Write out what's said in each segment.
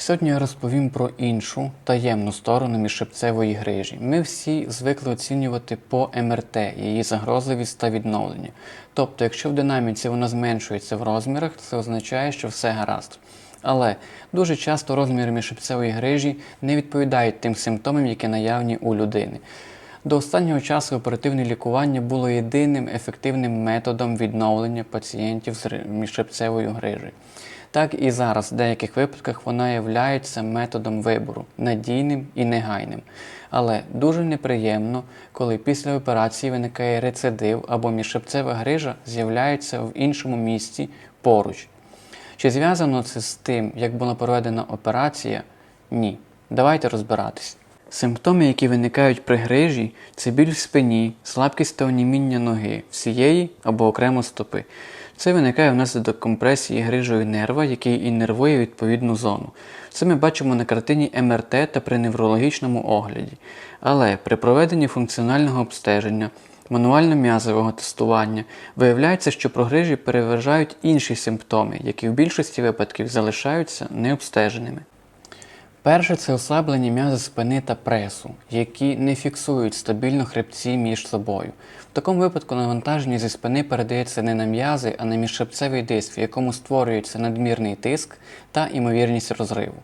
Сьогодні я розповім про іншу таємну сторону міжшипцевої грижі. Ми всі звикли оцінювати по МРТ її загрозливість та відновлення. Тобто, якщо в динаміці вона зменшується в розмірах, це означає, що все гаразд. Але дуже часто розміри міжшипцевої грижі не відповідають тим симптомам, які наявні у людини. До останнього часу оперативне лікування було єдиним ефективним методом відновлення пацієнтів з міжшипцевою грижею. Так і зараз в деяких випадках вона є методом вибору, надійним і негайним. Але дуже неприємно, коли після операції виникає рецидив або міжшипцева грижа з'являється в іншому місці поруч. Чи зв'язано це з тим, як була проведена операція? Ні. Давайте розбиратись. Симптоми, які виникають при грижі, це біль в спині, слабкість та оніміння ноги, всієї або окремо стопи. Це виникає внаслідок компресії грижої нерва, який іннервує відповідну зону. Це ми бачимо на картині МРТ та при неврологічному огляді. Але при проведенні функціонального обстеження мануально-м'язового тестування виявляється, що прогрижі переважають інші симптоми, які в більшості випадків залишаються необстеженими. Перше це ослаблені м'язи спини та пресу, які не фіксують стабільно хребці між собою. В такому випадку навантаження зі спини передається не на м'язи, а на міжшипцевий диск, в якому створюється надмірний тиск та імовірність розриву.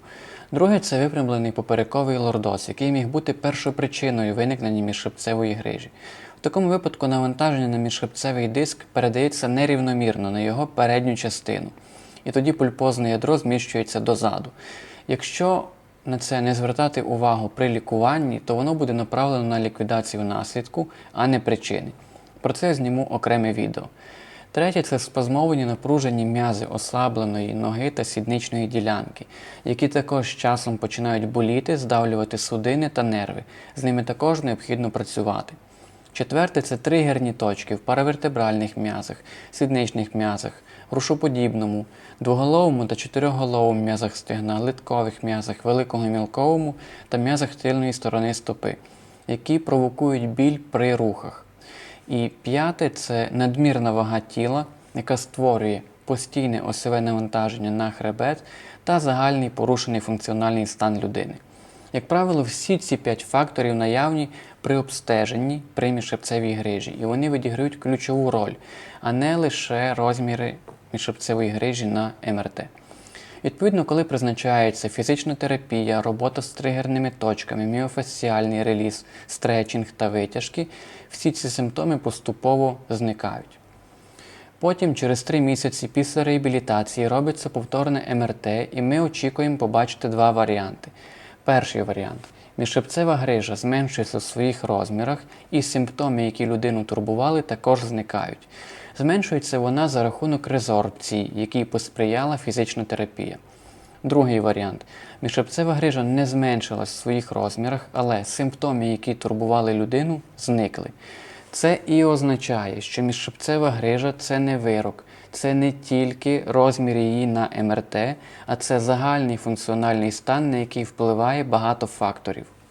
Друге це випрямлений поперековий лордоз, який міг бути першопричиною виникнення міжшипцевої грижі. В такому випадку навантаження на міжшипцевий диск передається нерівномірно на його передню частину, і тоді пульпозне ядро зміщується дозаду. Якщо на це не звертати увагу при лікуванні, то воно буде направлено на ліквідацію наслідку, а не причини. Про це я зніму окреме відео. Третє це спазмовані напружені м'язи ослабленої ноги та сідничної ділянки, які також з часом починають боліти, здавлювати судини та нерви. З ними також необхідно працювати. Четверте це тригерні точки в паравертебральних м'язах, сідничних м'язах, рушоподібному, двоголовому та чотирьохголовому м'язах стегна, литкових м'язах, великому мілковому та м'язах тильної сторони стопи, які провокують біль при рухах. І п'яте це надмірна вага тіла, яка створює постійне осьове навантаження на хребет та загальний порушений функціональний стан людини. Як правило, всі ці п'ять факторів наявні при обстеженні при міжшипцевій грижі, і вони відіграють ключову роль, а не лише розміри міжшипцевої грижі на МРТ. Відповідно, коли призначається фізична терапія, робота з тригерними точками, міофасціальний реліз, стретчинг та витяжки, всі ці симптоми поступово зникають. Потім, через 3 місяці після реабілітації, робиться повторне МРТ, і ми очікуємо побачити два варіанти. Перший варіант міжшипцева грижа зменшується в своїх розмірах, і симптоми, які людину турбували, також зникають. Зменшується вона за рахунок резорбції, якій посприяла фізична терапія. Другий варіант. Міжшипцева грижа не зменшилась в своїх розмірах, але симптоми, які турбували людину, зникли. Це і означає, що міжшипцева грижа це не вирок, це не тільки розмір її на МРТ, а це загальний функціональний стан, на який впливає багато факторів.